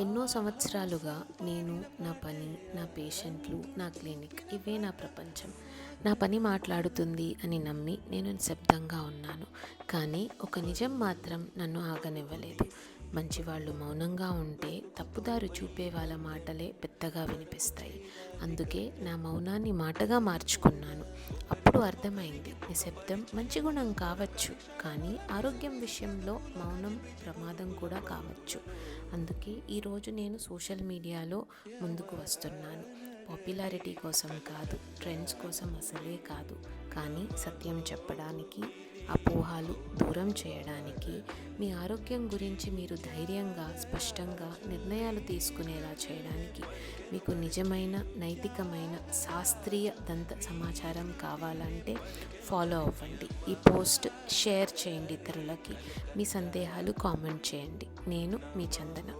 ఎన్నో సంవత్సరాలుగా నేను నా పని నా పేషెంట్లు నా క్లినిక్ ఇవే నా ప్రపంచం. నా పని మాట్లాడుతుంది అని నమ్మి నేను నిశ్శబ్దంగా ఉన్నాను. కానీ ఒక నిజం మాత్రం నన్ను ఆగనివ్వలేదు. మంచివాళ్ళు మౌనంగా ఉంటే తప్పుదారు చూపే వాళ్ళ మాటలే పెద్దగా వినిపిస్తాయి. అందుకే నా మౌనాన్ని మాటగా మార్చుకున్నాను. అప్పుడు అర్థమైంది. నిశ్శబ్దం మంచి గుణం కావచ్చు. కానీ ఆరోగ్యం విషయంలో మౌనం ప్రమాదం కూడా కావచ్చు. అందుకే ఈరోజు నేను సోషల్ మీడియాలో ముందుకు వస్తున్నాను. పాపులారిటీ కోసం కాదు ట్రెండ్స్ కోసం అసలే కాదు. కానీ సత్యం చెప్పడానికి అపోహాలు దూరం చేయడానికి మీ ఆరోగ్యం గురించి మీరు ధైర్యంగా స్పష్టంగా నిర్ణయాలు తీసుకునేలా చేయడానికి మీకు నిజమైన నైతికమైన శాస్త్రీయ దంత సమాచారం కావాలంటే ఫాలో అవ్వండి. ఈ పోస్ట్ షేర్ చేయండి ఇతరులకి. మీ సందేహాలు కామెంట్ చేయండి. నేను మీ చందన.